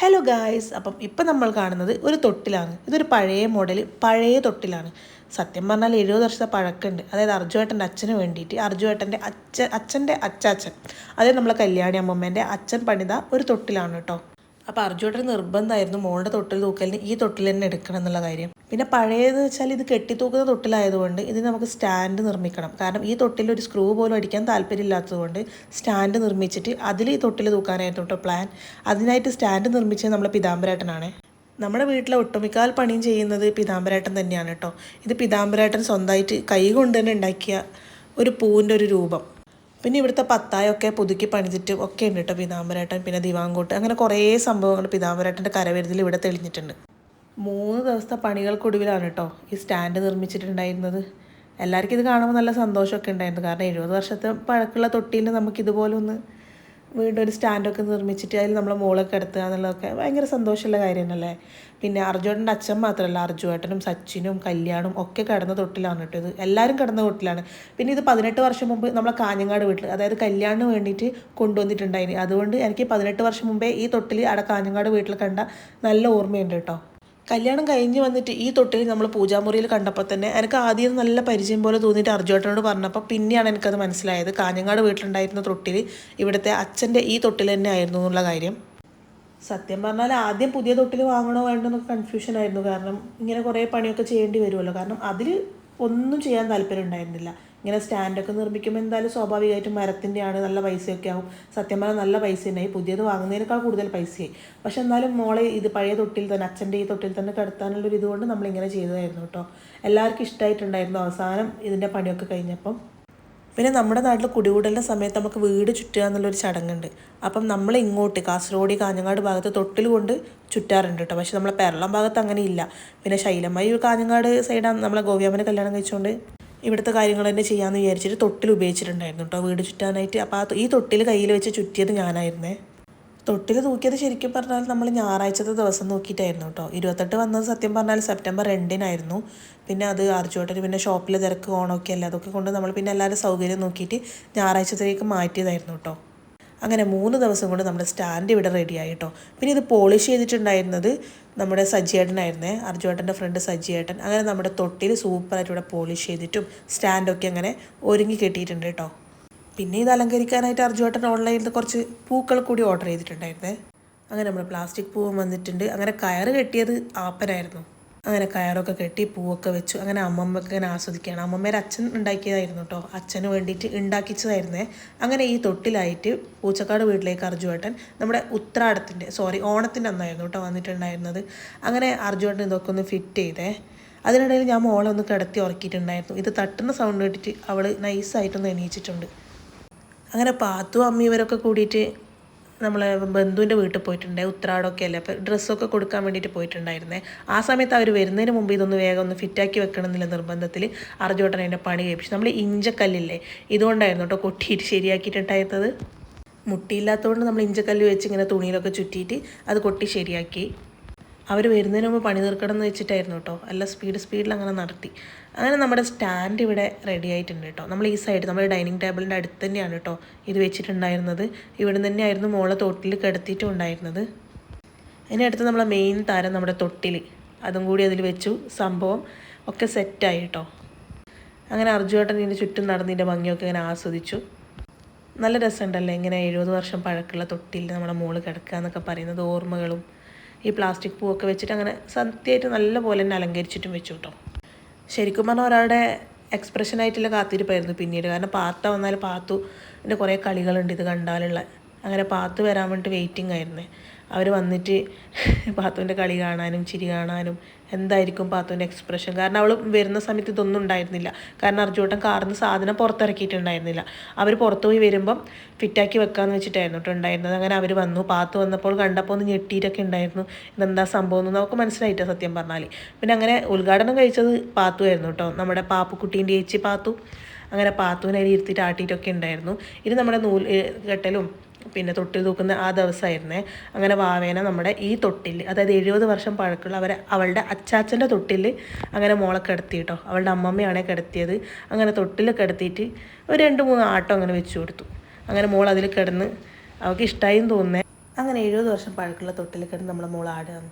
Hello guys അപ്പം ഇപ്പം നമ്മൾ കാണുന്നത് ഒരു തൊട്ടിലാണ്. ഇതൊരു പഴയ മോഡൽ പഴയ തൊട്ടിലാണ്. സത്യം പറഞ്ഞാൽ എഴുപത് വർഷത്തെ പഴക്കമുണ്ട്. അതായത് അർജുവേട്ടന്റെ അച്ഛന് വേണ്ടിയിട്ട് അർജുവേട്ടന്റെ അച്ഛ അച്ഛന്റെ അച്ചാച്ചൻ. അതായത് നമ്മളെ കല്യാണി അമ്മമ്മേന്റെ അച്ഛൻ പണിത ഒരു തൊട്ടിലാണ് കേട്ടോ. അപ്പോൾ അർജുവേട്ടൻ നിർബന്ധമായിരുന്നു മോളുടെ തൊട്ടിൽ തൂക്കലിന് ഈ തൊട്ടിൽ തന്നെ എടുക്കണം എന്നുള്ള കാര്യം. പിന്നെ പഴയത് വെച്ചാൽ ഇത് കെട്ടിത്തൂക്കുന്ന തൊട്ടിലായതുകൊണ്ട് ഇത് നമുക്ക് സ്റ്റാൻഡ് നിർമ്മിക്കണം. കാരണം ഈ തൊട്ടിൽ ഒരു സ്ക്രൂ പോലും അടിക്കാൻ താല്പര്യമില്ലാത്തതുകൊണ്ട് സ്റ്റാൻഡ് നിർമ്മിച്ചിട്ട് അതിൽ ഈ തൊട്ടിൽ തൂക്കാനായിട്ടോ പ്ലാൻ അതിനായിട്ട് സ്റ്റാൻഡ് നിർമ്മിച്ചത് നമ്മളെ പിതാംബരേട്ടനാണ് നമ്മുടെ വീട്ടിലെ ഒട്ടുമിക്കാൽ പണിയും ചെയ്യുന്നത് പിതാംബരേട്ടൻ തന്നെയാണ് കേട്ടോ. ഇത് പിതാംബരേട്ടൻ സ്വന്തമായിട്ട് കൈ കൊണ്ട് തന്നെ ഉണ്ടാക്കിയ ഒരു പൂവിന്റെ ഒരു രൂപം. പിന്നെ ഇവിടുത്തെ പത്തായൊക്കെ പുതുക്കി പണിതിട്ട് ഒക്കെ ഉണ്ട് കേട്ടോ പിതാംബരേട്ടൻ പിന്നെ ദിവാങ്കോട്ട്. അങ്ങനെ കുറേ സംഭവങ്ങൾ പിതാംബരേട്ടന്റെ കരവിരുതിൽ ഇവിടെ തെളിഞ്ഞിട്ടുണ്ട്. മൂന്ന് ദിവസത്തെ പണികൾക്കൊടുവിലാണ് കേട്ടോ ഈ സ്റ്റാൻഡ് നിർമ്മിച്ചിട്ടുണ്ടായിരുന്നത്. എല്ലാവർക്കും ഇത് കാണുമ്പോൾ നല്ല സന്തോഷമൊക്കെ ഉണ്ടായിരുന്നു. കാരണം എഴുപത് വർഷത്തെ പഴക്കമുള്ള തൊട്ടിയിൽ നമുക്കിതുപോലെ ഒന്ന് വീണ്ടും ഒരു സ്റ്റാൻഡൊക്കെ നിർമ്മിച്ചിട്ട് അതിൽ നമ്മളെ മോളൊക്കെ എടുത്തുക എന്നുള്ളതൊക്കെ ഭയങ്കര സന്തോഷമുള്ള കാര്യം തന്നെയല്ലേ പിന്നെ അർജുവേട്ടന്റെ അച്ഛൻ മാത്രമല്ല അർജുവേട്ടനും സച്ചിനും കല്യാണും ഒക്കെ കിടന്ന തൊട്ടിലാണ് കേട്ടോ ഇത്. എല്ലാവരും കിടന്ന തൊട്ടിലാണ്. പിന്നെ ഇത് പതിനെട്ട് വർഷം മുമ്പ് നമ്മളെ കാഞ്ഞങ്ങാട് വീട്ടിൽ അതായത് കല്യാണിന് വേണ്ടിയിട്ട് കൊണ്ടുവന്നിട്ടുണ്ടായിന് അതുകൊണ്ട് എനിക്ക് പതിനെട്ട് വർഷം മുമ്പേ ഈ തൊട്ടിൽ അവിടെ കാഞ്ഞങ്ങാട് വീട്ടിൽ കണ്ട നല്ല ഓർമ്മയുണ്ട് കേട്ടോ കല്യാണം കഴിഞ്ഞ് വന്നിട്ട് ഈ തൊട്ടിൽ നമ്മൾ പൂജാമുറിയിൽ കണ്ടപ്പോൾ തന്നെ എനിക്ക് ആദ്യം നല്ല പരിചയം പോലെ തോന്നിയിട്ട് അർജുവേട്ടനോട് പറഞ്ഞപ്പോൾ പിന്നെയാണ് എനിക്കത് മനസ്സിലായത്. കാഞ്ഞങ്ങാട് വീട്ടിലുണ്ടായിരുന്ന തൊട്ടിൽ ഇവിടുത്തെ അച്ഛന്റെ ഈ തൊട്ടിൽ തന്നെ ആയിരുന്നു എന്നുള്ള കാര്യം. സത്യം പറഞ്ഞാൽ ആദ്യം പുതിയ തൊട്ടിൽ വാങ്ങണോ വേണ്ടോ എന്നൊക്കെ കൺഫ്യൂഷൻ ആയിരുന്നു. കാരണം ഇങ്ങനെ കുറേ പണിയൊക്കെ ചെയ്യേണ്ടി വരുമല്ലോ. കാരണം അതിൽ ഒന്നും ചെയ്യാൻ താല്പര്യം ഉണ്ടായിരുന്നില്ല. ഇങ്ങനെ സ്റ്റാൻഡൊക്കെ നിർമ്മിക്കുമ്പോൾ എന്തായാലും സ്വാഭാവികമായിട്ടും മരത്തിന്റെയാണ് നല്ല പൈസയൊക്കെ ആവും. സത്യം പറഞ്ഞാൽ നല്ല പൈസ ഉണ്ടായി. പുതിയത് വാങ്ങുന്നതിനേക്കാൾ കൂടുതൽ പൈസയായി. പക്ഷെ എന്നാലും മോളെ ഇത് പഴയ തൊട്ടിൽ തന്നെ അച്ഛന്റെ ഈ തൊട്ടിൽ തന്നെ കിടത്താനുള്ളൊരു ഇതുകൊണ്ട് നമ്മളിങ്ങനെ ചെയ്തതായിരുന്നു കേട്ടോ. എല്ലാവർക്കും ഇഷ്ടമായിട്ടുണ്ടായിരുന്നു അവസാനം ഇതിന്റെ പണിയൊക്കെ കഴിഞ്ഞപ്പം. പിന്നെ നമ്മുടെ നാട്ടിൽ കുടികൂടലിന്റെ സമയത്ത് നമുക്ക് വീട് ചുറ്റുക എന്നുള്ളൊരു ചടങ്ങുണ്ട്. അപ്പം നമ്മൾ ഇങ്ങോട്ട് കാസർഗോഡ് കാഞ്ഞങ്ങാട് ഭാഗത്ത് തൊട്ടിൽ കൊണ്ട് ചുറ്റാറുണ്ട് കേട്ടോ. പക്ഷെ നമ്മളെ പെരളം ഭാഗത്ത് അങ്ങനെ ഇല്ല. പിന്നെ ശൈലമായി കാഞ്ഞങ്ങാട് സൈഡാണ് നമ്മളെ ഗോവ്യാമ്മനെ കല്യാണം കഴിച്ചുകൊണ്ട് ഇവിടുത്തെ കാര്യങ്ങൾ തന്നെ ചെയ്യാമെന്ന് വിചാരിച്ചിട്ട് തൊട്ടിൽ ഉപയോഗിച്ചിട്ടുണ്ടായിരുന്നു കേട്ടോ വീട് ചുറ്റാനായിട്ട്. അപ്പോൾ ആ ഈ തൊട്ടിൽ കയ്യിൽ വെച്ച് ചുറ്റിയത് ഞാനായിരുന്നേ. തൊട്ടിൽ തൂക്കിയത് ശരിക്കും പറഞ്ഞാൽ നമ്മൾ ഞായറാഴ്ചത്തെ ദിവസം നോക്കിയിട്ടായിരുന്നു കേട്ടോ ഇരുപത്തെട്ട് വന്നത് സത്യം പറഞ്ഞാൽ സെപ്റ്റംബർ രണ്ടിനായിരുന്നു. പിന്നെ അത് അർജുവേട്ടന് പിന്നെ ഷോപ്പിൽ തിരക്ക് ഓണമൊക്കെ അല്ലേ അതൊക്കെ കൊണ്ട് നമ്മൾ പിന്നെ എല്ലാവരും സൗകര്യം നോക്കിയിട്ട് ഞായറാഴ്ചത്തേക്ക് മാറ്റിയതായിരുന്നു കേട്ടോ അങ്ങനെ മൂന്ന് ദിവസം കൊണ്ട് നമ്മുടെ സ്റ്റാൻഡ് ഇവിടെ റെഡിയായി കേട്ടോ പിന്നെ ഇത് പോളിഷ് ചെയ്തിട്ടുണ്ടായിരുന്നത് നമ്മുടെ സജ്ജിയേട്ടനായിരുന്നേ അർജുവേട്ടന്റെ ഫ്രണ്ട് സജ്ജിയേട്ടൻ അങ്ങനെ നമ്മുടെ തൊട്ടിൽ സൂപ്പറായിട്ട് ഇവിടെ പോളിഷ് ചെയ്തിട്ടും സ്റ്റാൻഡൊക്കെ അങ്ങനെ ഒരുങ്ങി കെട്ടിയിട്ടുണ്ട് കേട്ടോ. പിന്നെ ഇത് അലങ്കരിക്കാനായിട്ട് അർജുവേട്ടൻ ഓൺലൈനിൽ കുറച്ച് പൂക്കൾ കൂടി ഓർഡർ ചെയ്തിട്ടുണ്ടായിരുന്നേ. അങ്ങനെ നമ്മുടെ പ്ലാസ്റ്റിക് പൂവും വന്നിട്ടുണ്ട്. അങ്ങനെ കയറ് കെട്ടിയത് ആപ്പനായിരുന്നു. അങ്ങനെ കയറൊക്കെ കെട്ടി പൂവൊക്കെ വെച്ചു. അങ്ങനെ അമ്മമ്മക്ക് ഇങ്ങനെ ആസ്വദിക്കുകയാണ്. അമ്മമ്മേരെ അച്ഛൻ ഉണ്ടാക്കിയതായിരുന്നു കേട്ടോ അച്ഛന് വേണ്ടിയിട്ട് ഉണ്ടാക്കിച്ചതായിരുന്നേ അങ്ങനെ ഈ തൊട്ടിലായിട്ട് പൂച്ചക്കാട് വീട്ടിലേക്ക് അർജുവേട്ടൻ നമ്മുടെ ഉത്രാടത്തിന്റെ സോറി ഓണത്തിന്റെ അന്നായിരുന്നു കേട്ടോ വന്നിട്ടുണ്ടായിരുന്നത്. അങ്ങനെ അർജുവേട്ടൻ ഇതൊക്കെ ഒന്ന് ഫിറ്റ് ചെയ്തേ. അതിനിടയിൽ ഞാൻ മോളെ ഒന്ന് കിടത്തി ഉറക്കിയിട്ടുണ്ടായിരുന്നു. ഇത് തട്ടുന്ന സൗണ്ട് കേട്ടിട്ട് അവൾ നൈസായിട്ടൊന്ന് എണീച്ചിട്ടുണ്ട്. അങ്ങനെ പാത്തു അമ്മ ഇവരൊക്കെ കൂടിയിട്ട് നമ്മളെ ബന്ധുവിന്റെ വീട്ടിൽ പോയിട്ടുണ്ട് ഉത്രാടമൊക്കെ അല്ലേ? അപ്പോൾ ഡ്രസ്സൊക്കെ കൊടുക്കാൻ വേണ്ടിയിട്ട് പോയിട്ടുണ്ടായിരുന്നേ. ആ സമയത്ത് അവർ വരുന്നതിന് മുമ്പ് ഇതൊന്ന് വേഗം ഒന്ന് ഫിറ്റാക്കി വെക്കണം എന്നുള്ള നിർബന്ധത്തിൽ അർജുട്ടൻ അതിന്റെ പണി കഴിപ്പിച്ചു. നമ്മൾ ഇഞ്ചക്കല്ലില്ലേ? ഇതുകൊണ്ടായിരുന്നു കേട്ടോ കൊട്ടിയിട്ട് ശരിയാക്കിയിട്ടുണ്ടായിരുന്നത്. മുട്ടിയില്ലാത്തതുകൊണ്ട് നമ്മൾ ഇഞ്ചക്കല്ല് വെച്ച് ഇങ്ങനെ തുണിയിലൊക്കെ ചുറ്റിയിട്ട് അത് കൊട്ടി ശരിയാക്കി. അവർ വരുന്നതിന് മുമ്പ് പണി തീർക്കണം എന്ന് വെച്ചിട്ടായിരുന്നു കേട്ടോ. അല്ല സ്പീഡ് സ്പീഡിൽ അങ്ങനെ നടത്തി. അങ്ങനെ നമ്മുടെ സ്റ്റാൻഡ് ഇവിടെ റെഡി ആയിട്ടുണ്ട് കേട്ടോ. നമ്മൾ ഈ സൈഡ് നമ്മുടെ ഡൈനിങ് ടേബിളിന്റെ അടുത്ത് തന്നെയാണ് കേട്ടോ ഇത് വെച്ചിട്ടുണ്ടായിരുന്നത്. ഇവിടെ തന്നെയായിരുന്നു മോളെ തൊട്ടിൽ കിടത്തിയിട്ടും ഉണ്ടായിരുന്നത്. അതിന് അടുത്ത് നമ്മളെ മെയിൻ താരം നമ്മുടെ തൊട്ടിൽ അതും കൂടി അതിൽ വെച്ചു. സംഭവം ഒക്കെ സെറ്റായി കേട്ടോ. അങ്ങനെ അർജുവേട്ടൻ ഇതിന്റെ ചുറ്റും നടന്നതിന്റെ ഭംഗിയൊക്കെ ഇങ്ങനെ ആസ്വദിച്ചു. നല്ല രസമുണ്ടല്ലേ? ഇങ്ങനെ എഴുപത് വർഷം പഴക്കമുള്ള തൊട്ടിൽ നമ്മുടെ മോൾ കിടക്കുക എന്നൊക്കെ പറയുന്നത് ഓർമ്മകളും ഈ പ്ലാസ്റ്റിക് പൂവൊക്കെ വെച്ചിട്ട് അങ്ങനെ സത്യമായിട്ട് നല്ല പോലെ തന്നെ അലങ്കരിച്ചിട്ടും വെച്ചു കേട്ടോ ശരിക്കും പറഞ്ഞാൽ ഒരാളുടെ എക്സ്പ്രഷനായിട്ടുള്ള കാത്തിരിപ്പായിരുന്നു പിന്നീട്. കാരണം പാത്ത വന്നാൽ പാത്തു എന്റെ കുറേ കളികളുണ്ട് ഇത് കണ്ടാലുള്ള. അങ്ങനെ പാത്തു വരാൻ വേണ്ടിയിട്ട് വെയിറ്റിംഗ് ആയിരുന്നേ. അവർ വന്നിട്ട് പാത്തുവിന്റെ കളി കാണാനും ചിരി കാണാനും എന്തായിരിക്കും പാത്തുവിന്റെ എക്സ്പ്രഷൻ കാരണം അവൾ വരുന്ന സമയത്ത് ഇതൊന്നും ഉണ്ടായിരുന്നില്ല. കാരണം അർജുവട്ടൻ കാറിൽ നിന്ന് സാധനം പുറത്തിറക്കിയിട്ടുണ്ടായിരുന്നില്ല. അവർ പുറത്തു പോയി വരുമ്പം ഫിറ്റാക്കി വെക്കാമെന്ന് വെച്ചിട്ടായിരുന്നു കേട്ടോ ഉണ്ടായിരുന്നത്. അങ്ങനെ അവർ വന്നു. പാത്തു വന്നപ്പോൾ കണ്ടപ്പോൾ ഒന്ന് ഞെട്ടിയിട്ടൊക്കെ ഉണ്ടായിരുന്നു. ഇതെന്താ സംഭവം എന്ന് നമുക്ക് മനസ്സിലായിട്ടാ സത്യം പറഞ്ഞാൽ പിന്നെ അങ്ങനെ ഉദ്ഘാടനം കഴിച്ചത് പാത്തു ആയിരുന്നു കേട്ടോ. നമ്മുടെ പാപ്പുക്കുട്ടീന്റെ ഏച്ചി പാത്തു. അങ്ങനെ പാത്തുവിനെ ഇരുത്തിയിട്ട് ആട്ടിയിട്ടൊക്കെ ഉണ്ടായിരുന്നു. ഇത് നമ്മുടെ നൂൽ കെട്ടലും പിന്നെ തൊട്ടിൽ തൂക്കുന്ന ആ ദിവസമായിരുന്നേ. അങ്ങനെ വാവേന നമ്മുടെ ഈ തൊട്ടിൽ അതായത് എഴുപത് വർഷം പഴക്കമുള്ള അവരെ അവളുടെ അച്ചാച്ചന്റെ തൊട്ടിൽ അങ്ങനെ മോളെ കിടത്തി കേട്ടോ. അവളുടെ അമ്മമ്മയാണ് കിടത്തിയത്. അങ്ങനെ തൊട്ടിൽ കിടത്തിയിട്ട് ഒരു രണ്ട് മൂന്ന് ആട്ടം അങ്ങനെ വെച്ചു കൊടുത്തു. അങ്ങനെ മോൾ അതിൽ കിടന്ന് അവൾക്ക് ഇഷ്ടമായും തോന്നുന്നേ. അങ്ങനെ എഴുപത് വർഷം പഴക്കമുള്ള തൊട്ടിൽ കിടന്ന് നമ്മളെ മോൾ ആടുകയാണ്.